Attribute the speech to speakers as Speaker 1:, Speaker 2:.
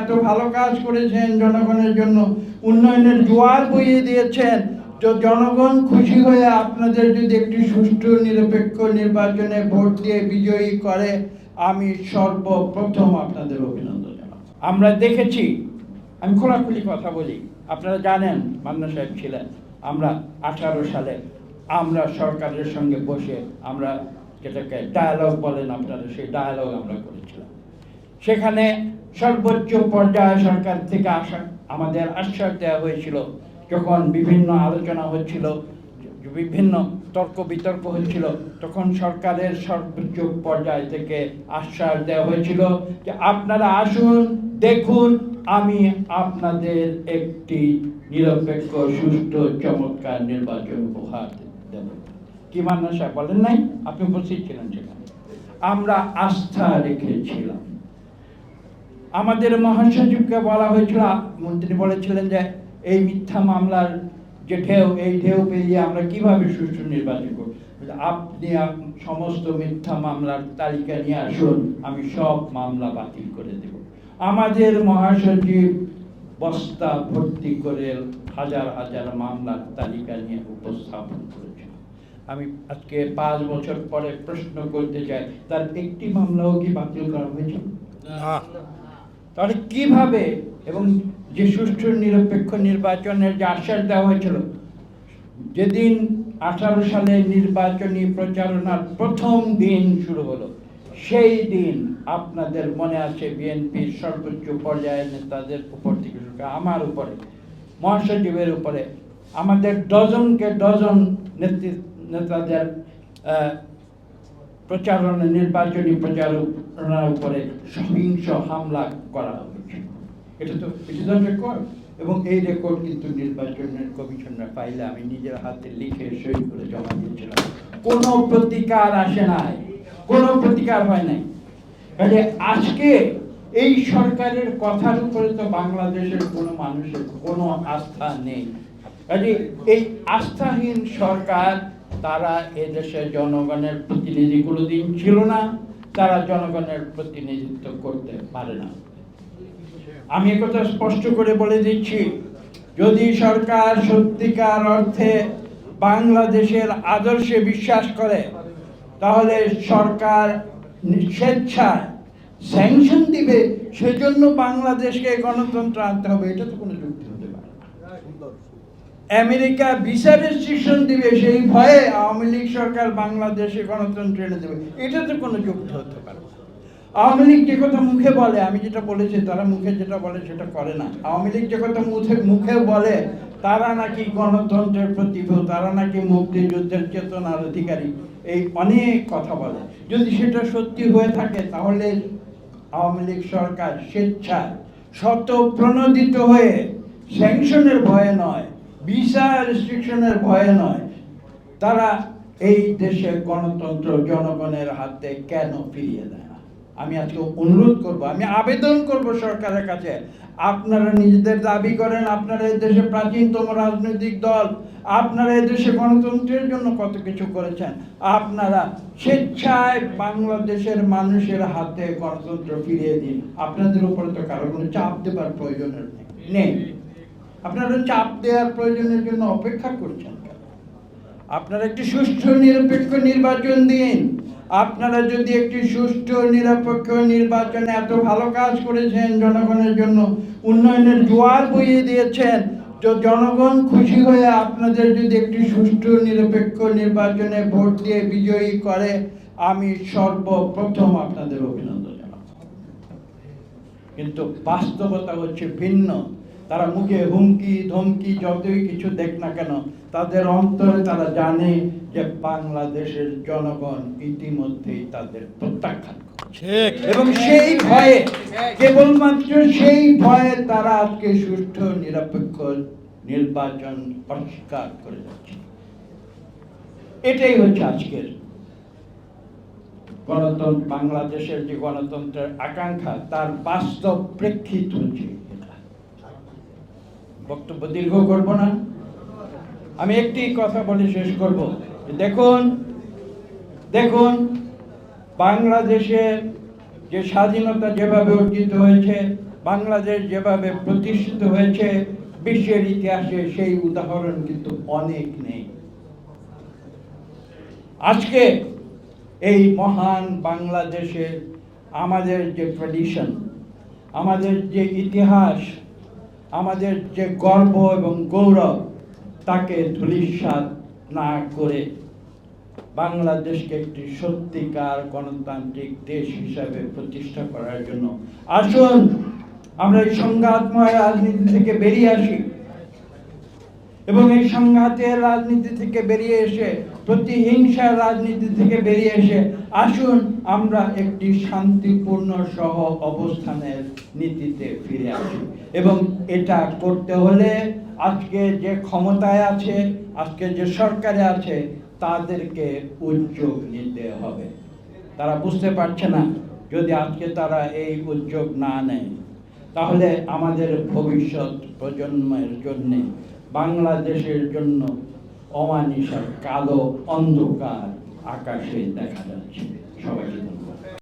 Speaker 1: এত ভালো কাজ করেছেন জনগণের জন্য। উন্নয়নের জোয়ার বইয়ে দিয়েছেন। তো জনগণ খুশি হয়ে আপনাদের যদি একটি সুষ্ঠু, নিরপেক্ষ নির্বাচনে ভোট দিয়ে বিজয়ী করে, আমি সর্বপ্রথম আপনাদের অভিনন্দন আমরা দেখেছি, আমি খোলাখুলি কথা বলি, আপনারা জানেন, মান্না সাহেব ছিলেন, আমরা আঠারো সালে, আমরা সরকারের সঙ্গে বসে আমরা যেটাকে ডায়ালগ বলেন আপনারা, সেই ডায়ালগ আমরা করেছিলাম। সেখানে সর্বোচ্চ পর্যায়ে সরকার থেকে আসা, আমাদের আশ্বাস দেওয়া হয়েছিল, যখন বিভিন্ন আলোচনা হচ্ছিল, বিভিন্ন তর্ক বিতর্ক হচ্ছিল, তখন সরকারের সর্বোচ্চ পর্যায় থেকে আশ্বাস দেওয়া হয়েছিল যে আপনারা আসুন, দেখুন, আমি আপনাদের একটি নিরপেক্ষ, সুষ্ঠু, চমৎকার নির্বাচন উপহার দেব। কি মান্না সাহেব বলেন নাই? আপনি উপস্থিত ছিলেন সেখানে। আমরা আস্থা রেখেছিলাম। আমাদের মহাসচিবকে বলা হয়েছিল, মন্ত্রী বলেছিলেন যে এই মিথ্যা মামলার যে ঢেউ, এই ঢেউ পেরিয়ে আমরা কীভাবে সুষ্ঠু নির্বাচন করব? আপনি সমস্ত মিথ্যা মামলার তালিকা নিয়ে আসুন, আমি সব মামলা বাতিল করে দেব। আমাদের মহাসচিব বস্তা ভর্তি করে হাজার হাজার মামলার তালিকা নিয়ে উপস্থাপন করেছেন। আমি আজকে পাঁচ বছর পরে প্রশ্ন করতে চাই, তার একটি মামলাও কি বাতিল করা হয়েছিল তাহলে কীভাবে এবং যে সুষ্ঠু নিরপেক্ষ নির্বাচনের যে আশ্বাস দেওয়া হয়েছিল, যেদিন আঠারো সালে নির্বাচনী প্রচারণার প্রথম দিন শুরু হলো, সেই দিন আপনাদের মনে আছে বিএনপির সর্বোচ্চ পর্যায়ের নেতাদের উপর থেকে শুরু আমার উপরে, মহাসচিবের উপরে, আমাদের ডজনকে ডজন নেতৃ, নেতাদের প্রচারণা, নির্বাচনী প্রচারণার উপরে সহিংস হামলা করা হয়েছে এটা তো এটা রেকর্ড এবং এই রেকর্ড কিন্তু নির্বাচনের কমিশনার পাইলে আমি নিজের হাতে লিখে সই করে জমা দিয়েছিলাম। কোনো প্রতিকার আসে নাই। কোনো প্রতিকার হয় নাই। কাজে আজকে এই সরকারের কথার উপরে তো বাংলাদেশের কোনো মানুষের কোনো আস্থা নেই। কাজে এই আস্থাহীন সরকার তারা এদেশে জনগণের প্রতিনিধি কোনোদিন ছিল না, তারা জনগণের প্রতিনিধিত্ব করতে পারে না আমি একথা স্পষ্ট করে বলে দিচ্ছি, যদি সরকার সত্যিকার অর্থে বাংলাদেশের আদর্শে বিশ্বাস করে, তাহলে সরকার স্বেচ্ছায় স্যাংশন দিবে, সেজন্য বাংলাদেশকে গণতন্ত্র আনতে হবে, এটা তো কোনো। আমেরিকা ভিসা রেস্ট্রিকশন দিবে, সেই ভয়ে আওয়ামী লীগ সরকার বাংলাদেশে গণতন্ত্র এনে দেবে। এটা তো কোনো যুক্ত হতে পারে না। আওয়ামী লীগ যে কথা মুখে বলে, আমি যেটা বলেছি, তারা মুখে যেটা বলে সেটা করে না। আওয়ামী লীগ যে কথা মুখে মুখে বলে, তারা নাকি গণতন্ত্রের প্রতিভূ তারা নাকি মুক্তিযুদ্ধের চেতনার অধিকারী। এই অনেক কথা বলে। যদি সেটা সত্যি হয়ে থাকে, তাহলে আওয়ামী লীগ সরকার স্বেচ্ছায় শত প্রণোদিত হয়ে স্যাংশনের ভয়ে নয় ভিসা রেস্ট্রিকশনের ভয়ে নয়। তারা এই দেশে গণতন্ত্র জনগণের হাতে কেন ফিরিয়ে দেয় না? আমি আজকে অনুরোধ করব, আমি আবেদন করব সরকারের কাছে, আপনারা নিজেদের দাবি করেন, আপনারা দেশে প্রাচীনতম রাজনৈতিক দল, আপনারা দেশে গণতন্ত্রের জন্য কত কিছু করেছেন, আপনারা স্বেচ্ছায় বাংলাদেশের মানুষের হাতে গণতন্ত্র ফিরিয়ে দিন। আপনাদের উপরে তো কারও কোনো চাপ দেবার নেই। নেই। আপনারা চাপ দেওয়ার প্রয়োজনের জন্য অপেক্ষা করছেন আপনারা একটি সুষ্ঠু, নিরপেক্ষ নির্বাচন দিন। আপনারা যদি একটি সুষ্ঠু, নিরপেক্ষ নির্বাচনে এত ভালো কাজ করেছেন জনগণের জন্য, উন্নয়নের জোয়ার বইয়ে দিয়েছেন, তো জনগণ খুশি হয়ে আপনাদের যদি একটি সুষ্ঠু, নিরপেক্ষ নির্বাচনে ভোট দিয়ে বিজয়ী করে, আমি সর্বপ্রথম আপনাদের অভিনন্দন জানাব। কিন্তু বাস্তবতা হচ্ছে ভিন্ন। তারা মুখে হুমকি ধমকি যতই কিছু দেখ না কেন তাদের অন্তরে তারা জানে যে বাংলাদেশের জনগণ ইতিমধ্যেই তাদের প্রত্যাখ্যান এবং সেই ভয়ে কেবলমাত্র সেই ভয়ে তারা আজকে সুষ্ঠু নিরপেক্ষ নির্বাচন অস্বীকার করে যাচ্ছে। এটাই হচ্ছে আজকের গণতন্ত্র বাংলাদেশের যে গণতন্ত্রের আকাঙ্ক্ষা তার বাস্তব প্রেক্ষিত হচ্ছে। বক্তব্য দীর্ঘ করব না। আমি একটি কথা বলে শেষ করব। দেখুন দেখুন, বাংলাদেশের যে স্বাধীনতা যেভাবে অর্জিত হয়েছে, বাংলাদেশ যেভাবে প্রতিষ্ঠিত হয়েছে, বিশ্বের ইতিহাসে সেই উদাহরণ কিন্তু অনেক নেই। আজকে এই মহান বাংলাদেশে আমাদের যে ট্র্যাডিশন আমাদের যে ইতিহাস আমাদের যে গর্ব এবং গৌরব, তাকে ধূলিসাৎ না করে বাংলাদেশকে একটি সত্যিকার গণতান্ত্রিক দেশ হিসাবে প্রতিষ্ঠা করার জন্য। আসুন, আমরা এই সংঘাতময় রাজনীতি থেকে বেরিয়ে আসি। এবং এই সংঘাতের রাজনীতি থেকে বেরিয়ে এসে, প্রতিহিংসার রাজনীতি থেকে বেরিয়ে এসে, আসুন আমরা একটি শান্তিপূর্ণ সহ অবস্থানের নীতিতে ফিরে আসি। এবং এটা করতে হলে আজকে যে ক্ষমতায় আছে, আজকে যে সরকারে আছে, তাদেরকে উদ্যোগ নিতে হবে। তারা বুঝতে পারছে না, যদি আজকে তারা এই উদ্যোগ না নেয়, তাহলে আমাদের ভবিষ্যৎ প্রজন্মের জন্য বাংলাদেশের জন্য অমানিসার কালো অন্ধকার আকাশে দেখা যাচ্ছে। সবাইকে ধন্যবাদ।